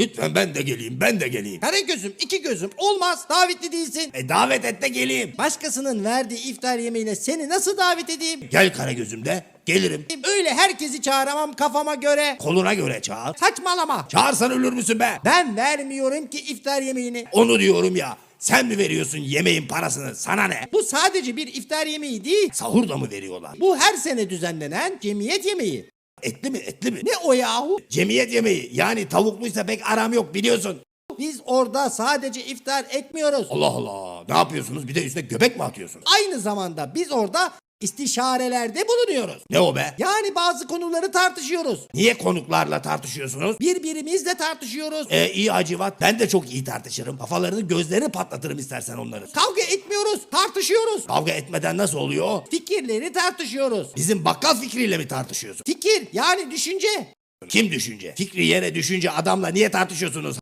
Lütfen ben de geleyim ben de geleyim. Kara gözüm, iki gözüm olmaz. Davetli değilsin. E davet et de geleyim. Başkasının verdiği iftar yemeğine seni nasıl davet edeyim? Gel Karagöz'üm de gelirim. Öyle herkesi çağıramam kafama göre. Koluna göre çağır. Saçmalama. Çağırsan ölür müsün be? Ben vermiyorum ki iftar yemeğini. Onu diyorum ya. Sen mi veriyorsun yemeğin parasını? Sana ne? Bu sadece bir iftar yemeği değil. Sahur da mı veriyorlar? Bu her sene düzenlenen cemiyet yemeği. Etli mi etli mi? Ne o yahu? Cemiyet yemeği. Yani tavukluysa pek aram yok biliyorsun. Biz orada sadece iftar etmiyoruz. Allah Allah. Ne yapıyorsunuz? Bir de üstüne göbek mi atıyorsunuz? Aynı zamanda biz orada istişarelerde bulunuyoruz. Ne o be? Yani bazı konuları tartışıyoruz. Niye konuklarla tartışıyorsunuz? Birbirimizle tartışıyoruz. E iyi acıvat. Ben de çok iyi tartışırım. Kafalarını gözlerini patlatırım istersen onları. Kavga etmiyoruz, tartışıyoruz. Kavga etmeden nasıl oluyor? Fikirleri tartışıyoruz. Bizim bakkal fikriyle mi tartışıyorsun? Fikir yani düşünce. Kim düşünce? Fikri yere düşünce adamla niye tartışıyorsunuz?